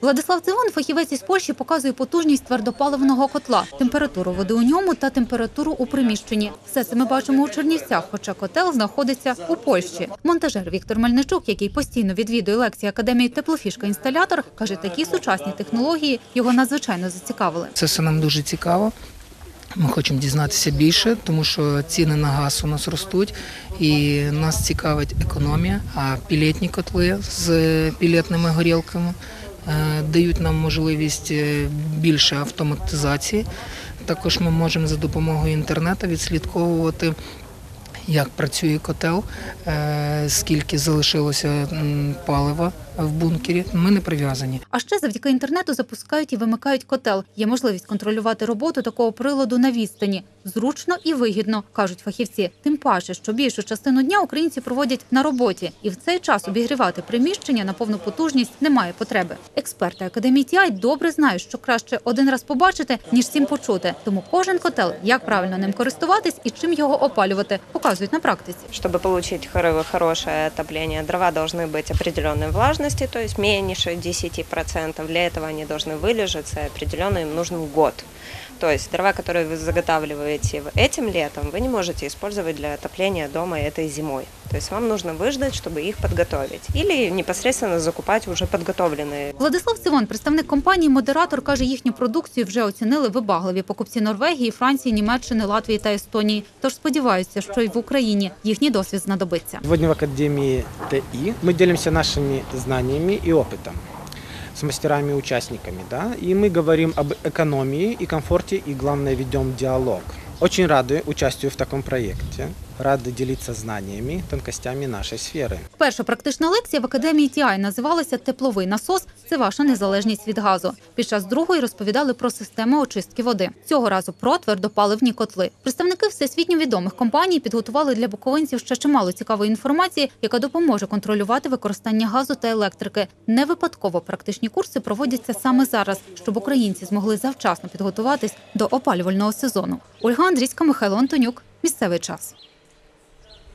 Владислав Цивон, фахівець із Польщі, показує потужність твердопаливного котла, температуру води у ньому та температуру у приміщенні. Все це ми бачимо у Чернівцях, хоча котел знаходиться у Польщі. Монтажер Віктор Мельничук, який постійно відвідує лекції академії теплофішка-інсталятор, каже, такі сучасні технології його надзвичайно зацікавили. Це все нам дуже цікаво. Ми хочемо дізнатися більше, тому що ціни на газ у нас ростуть, і нас цікавить економія. А пілетні котли з пілетними горілками дають нам можливість е, більше автоматизації. Також ми можемо за допомогою інтернету відслідковувати. Як працює котел, е, скільки залишилося палива в бункері. Ми не прив'язані. А ще завдяки інтернету запускають і вимикають котел. Є можливість контролювати роботу такого приладу на відстані. Зручно і вигідно, кажуть фахівці. Тим паче, що більшу частину дня українці проводять на роботі, і в цей час обігрівати приміщення на повну потужність немає потреби. Експерти академії TI добре знають, що краще один раз побачити, ніж сім почути. Тому кожен котел, як правильно ним користуватись і чим його опалювати, показують на практиці. Чтобы получить хоро- хорошее отопление, дрова должны быть определенной влажности, то есть меньше 10%. Для этого они должны вылежаться, и определенный им нужен год. То есть дрова, которые вы заготавливаете в- этим летом, вы не можете использовать для отопления дома этой зимой. То есть вам нужно выждать, чтобы их подготовить. Или непосредственно закупать уже подготовленные Владислав Цивон, представник компанії Модератор, каже, їхню продукцію вже оцінили вибагливі покупці Норвегії, Франції, Німеччини, Латвії та Естонії. Тож сподіваються, що й в Україні їхній досвід знадобиться. Сегодня в Академии ТИ мы делимся нашими знаниями и опытом с мастерами-участниками, да, и мы говорим об экономии и комфорте, и главное ведем диалог. Очень рады участию в таком проекте, рады делиться знаниями, тонкостями нашей сферы. Перша практична лекція в академії TI називалася Тепловий насос це ваша незалежність від газу. Під час другої розповідали про системи очистки води. Цього разу про твердопаливні котли. Представники всесвітньо відомих компаній підготували для буковинців ще чимало цікавої інформації, яка допоможе контролювати використання газу та електрики. Не випадково практичні курси проводяться саме зараз, щоб українці змогли завчасно підготуватись до опалювального сезону. Ольга Андрійська, Михайло Антонюк. Місцевий час.